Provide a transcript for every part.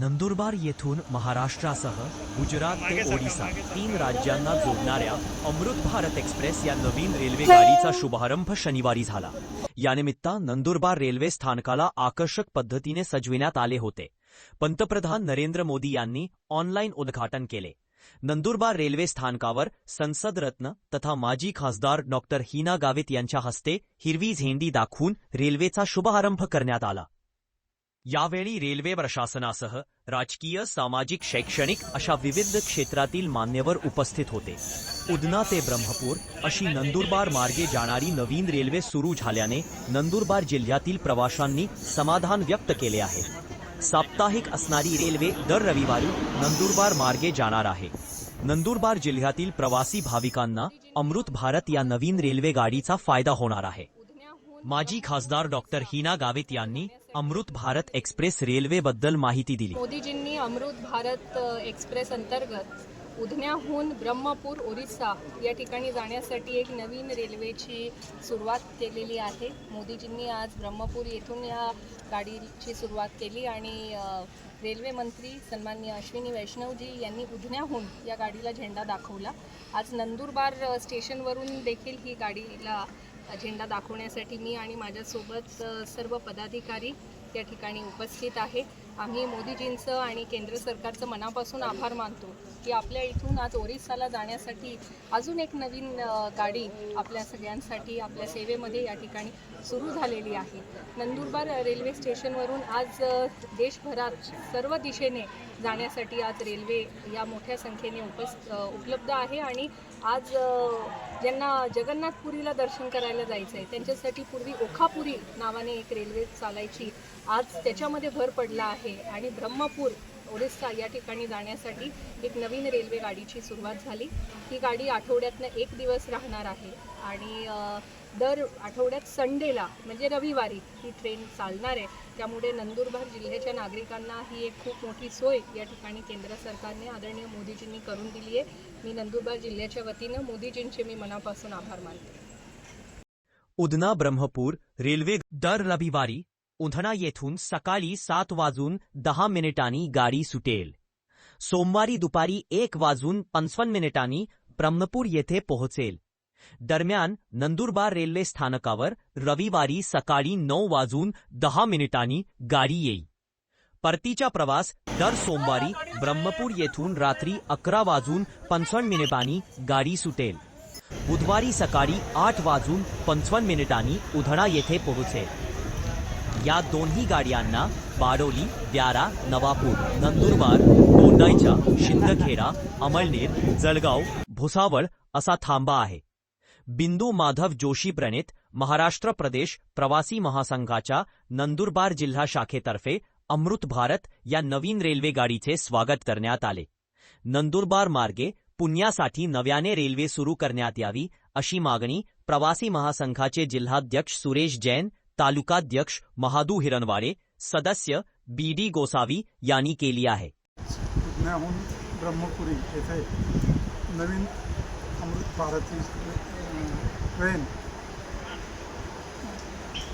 नंदुरबार येथून महाराष्ट्रासह गुजरात ते ओडिसा तीन राज्यांना जोडणाऱ्या अमृत भारत एक्सप्रेस या नवीन रेल्वे गाडीचा शुभारंभ शनिवारी झाला. यानिमित्त नंदुरबार रेल्वे स्थानकाला आकर्षक पद्धतीने सजविण्यात आले होते. पंतप्रधान नरेंद्र मोदी यांनी ऑनलाईन उद्घाटन केले. नंदुरबार रेल्वे स्थानकावर संसद रत्न तथा माजी खासदार डॉक्टर हिना गावित यांच्या हस्ते हिरवी झेंडी दाखवून रेल्वेचा शुभारंभ करण्यात आला. यावेळी रेल्वे प्रशासनासह राजकीय सामाजिक शैक्षणिक अशा विविध क्षेत्रातील मान्यवर उपस्थित होते. उदना ते ब्रह्मपूर अशी नंदुरबार मार्गे जाणारी नवीन रेल्वे सुरू झाल्याने नंदुरबार जिल्ह्यातील प्रवाशांनी समाधान व्यक्त केले आहे. साप्ताहिक असणारी रेल्वे दर रविवारी नंदुरबार मार्गे जाणार आहे. नंदुरबार जिल्ह्यातील प्रवासी भाविकांना अमृत भारत या नवीन रेल्वे गाडीचा फायदा होणार आहे. माजी खासदार डॉक्टर हिना गावित यांनी अमृत भारत एक्सप्रेस रेल्वेबद्दल माहिती दिली. मोदीजींनी अमृत भारत एक्सप्रेस अंतर्गत उधन्याहून ब्रह्मपूर ओरिसा या ठिकाणी जाण्यासाठी एक नवीन रेल्वेची सुरुवात केलेली आहे. मोदीजींनी आज ब्रह्मपूर येथून या गाडीची सुरुवात केली आणि रेल्वे मंत्री सन्माननीय अश्विनी वैष्णवजी यांनी उधन्याहून या गाडीला झेंडा दाखवला. आज नंदुरबार स्टेशनवरून देखील ही गाडीला झेंडा दाखवण्यासाठी मी आणि माझ्यासोबत सर्व पदाधिकारी या ठिकाणी उपस्थित आहे. आम्ही मोदीजींचं आणि केंद्र सरकारचं मनापासून आभार मानतो की आपल्या इथून आज ओरिसाला जाण्यासाठी अजून एक नवीन गाडी आपल्या सगळ्यांसाठी आपल्या सेवेमध्ये या ठिकाणी सुरू झालेली आहे. नंदुरबार रेल्वे स्टेशनवरून आज देशभरात सर्व दिशेने जाण्यासाठी आज रेल्वे या मोठ्या संख्येने उपस् उपलब्ध आहे आणि आज ज्यांना जगन्नाथपुरीला दर्शन करायला जायचं आहे त्यांच्यासाठी पूर्वी ओखापुरी नावाने एक रेल्वे चालायची आज त्याच्यामध्ये भर पडला आहे आणि ब्रह्मपूर ओरिस्सा या ठिकाणी जाण्यासाठी एक नवीन रेल्वे गाडीची सुरुवात झाली. ही गाडी आठवड्यातनं एक दिवस राहणार आहे आणि दर आठवड्यात संडेला म्हणजे रविवारी ही ट्रेन चालणार आहे. त्यामुळे नंदुरबार जिल्ह्याच्या नागरिकांना ही एक खूप मोठी सोय या ठिकाणी केंद्र सरकारने आदरणीय मोदीजींनी करून दिली आहे. मी नंदुरबार जिल्ह्याच्या वतीनं मोदीजींचे मी मनापासून आभार मानते. उदना ब्रह्मपूर रेल्वे दर रविवारी उधना येथून सकाळी सात वाजून दहा मिनिटांनी गाडी सुटेल. सोमवारी दुपारी एक वाजून पंचावन्न मिनिटांनी ब्रह्मपूर येथे पोहोचेल. दरम्यान नंदुरबार रेल्वे स्थानकावर रविवारी सकाळी नऊ वाजून दहा मिनिटांनी गाडी येईल. परतीचा प्रवास दर सोमवारी ब्रह्मपूर येथून रात्री अकरा वाजून पंचावन्न मिनिटांनी गाडी सुटेल. बुधवारी सकाळी आठ वाजून पंचावन्न मिनिटांनी उधणा येथे पोहोचेल. या दोन्ही गाड्यांना बाडोली व्यारा नवापूर नंदुरबार दोंडाईचा शिंदखेडा अमळनेर जळगाव भुसावळ असा थांबा आहे. बिंदू माधव जोशी प्रणित महाराष्ट्र प्रदेश प्रवासी महासंघाच्या नंदुरबार जिल्हा शाखेतर्फे अमृत भारत या नवीन रेल्वे गाडीचे स्वागत करण्यात आले. नंदुरबार मार्गे पुण्यासाठी नव्याने रेल्वे सुरू करण्यात यावी अशी मागणी प्रवासी महासंघाचे जिल्हाध्यक्ष सुरेश जैन तालुकाध्यक्ष महादू हिरनवाडे सदस्य बी डी गोसावी यांनी केली आहे पुण्याहून ब्रह्मपुरी येथे नवीन अमृत भारती ट्रेन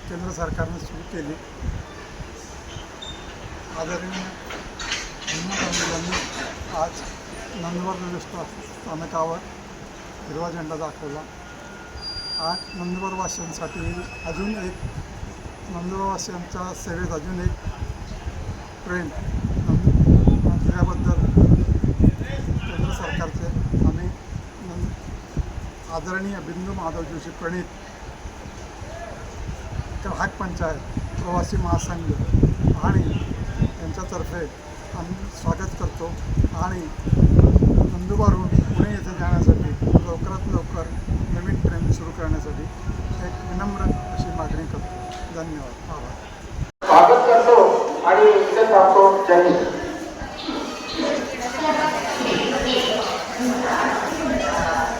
केंद्र सरकारने सुरू केली आदरणीय हिम्मत यांनी आज नंदुरबार रेल्वे स्थानकावर हिरवा झेंडा दाखवला। आज नंदुरबारवासियांसाठी अजून एक नंदुरबारवासियांच्या सेवेत अजून एक ट्रेन दिल्याबद्दल केंद्र सरकारचे आम्ही आदरणीय बिंदू माधव जोशी प्रणित ग्राहक पंचायत प्रवासी महासंघ आणि यांच्यातर्फे आम्ही स्वागत करतो. आणि नंदुरबारहून पुणे येथे जाण्यासाठी लवकरात लवकर नवीन ट्रेन सुरू करण्यासाठी एक विनम्र अशी मागणी करतो धन्यवाद आभार स्वागत करतो आणि इथे दाखवून जय